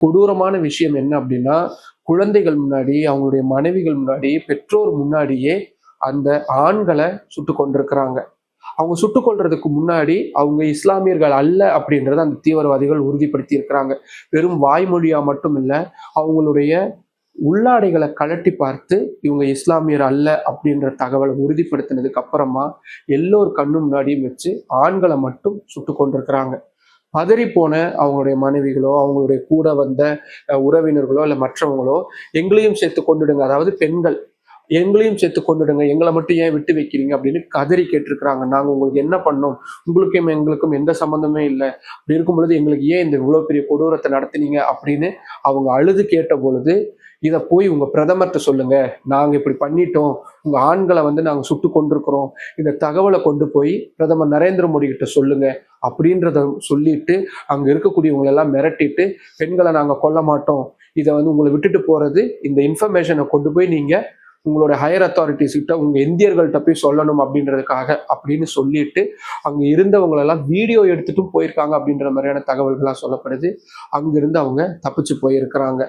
கொடூரமான விஷயம் என்ன அப்படின்னா குழந்தைகள் முன்னாடி அவங்களுடைய மனைவிகள் முன்னாடி பெற்றோர் முன்னாடியே அந்த ஆண்களை சுட்டு கொண்டிருக்கிறாங்க. அவங்க சுட்டுக் கொள்றதுக்கு முன்னாடி அவங்க இஸ்லாமியர்கள் அல்ல அப்படின்றத அந்த தீவிரவாதிகள் உறுதிப்படுத்தி இருக்கிறாங்க வெறும் வாய்மொழியா மட்டும் இல்லை அவங்களுடைய உள்ளாடைகளை கழட்டி பார்த்து இவங்க இஸ்லாமியர் அல்ல அப்படின்ற தகவலை உறுதிப்படுத்தினதுக்கு அப்புறமா எல்லோர் கண்ணு முன்னாடியும் வச்சு ஆண்களை மட்டும் சுட்டு கொண்டிருக்கிறாங்க. பதறிப்போன போன அவங்களுடைய மனைவிகளோ அவங்களுடைய கூட வந்த உறவினர்களோ இல்லை மற்றவங்களோ எங்களையும் சேர்த்து கொண்டுடுங்க. அதாவது பெண்கள் எங்களையும் சேர்த்து கொண்டுடுங்க. எங்களை மட்டும் ஏன் விட்டு வைக்கிறீங்க அப்படின்னு கதறி கேட்டிருக்கிறாங்க. நாங்கள் உங்களுக்கு என்ன பண்ணோம்? உங்களுக்கும் எங்களுக்கும் எந்த சம்மந்தமே இல்லை. அப்படி இருக்கும் பொழுது எங்களுக்கு ஏன் இந்த இவ்வளோ பெரிய கொடூரத்தை நடத்துனீங்க அப்படின்னு அவங்க அழுது கேட்ட பொழுது இதை போய் உங்கள் பிரதமர்கிட்ட சொல்லுங்க. நாங்கள் இப்படி பண்ணிட்டோம். உங்கள் ஆண்களை வந்து நாங்கள் சுட்டு கொண்டிருக்கிறோம் இந்த தகவலை கொண்டு போய் பிரதமர் நரேந்திர மோடி கிட்ட சொல்லுங்க அப்படின்றத சொல்லிட்டு அங்கே இருக்கக்கூடியவங்களெல்லாம் மிரட்டிட்டு பெண்களை நாங்கள் கொல்ல மாட்டோம். இதை வந்து உங்களை விட்டுட்டு போகிறது இந்த இன்ஃபர்மேஷனை கொண்டு போய் நீங்கள் உங்களோட ஹையர் அத்தாரிட்டிஸ் கிட்ட உங்க இந்தியர்கள்ட்ட போய் சொல்லணும் அப்படின்றதுக்காக அப்படின்னு சொல்லிட்டு அங்க இருந்தவங்களெல்லாம் வீடியோ எடுத்துட்டும் போயிருக்காங்க அப்படின்ற மாதிரியான தகவல்கள்லாம் சொல்லப்படுது. அங்கிருந்து அவங்க தப்பிச்சு போயிருக்கிறாங்க.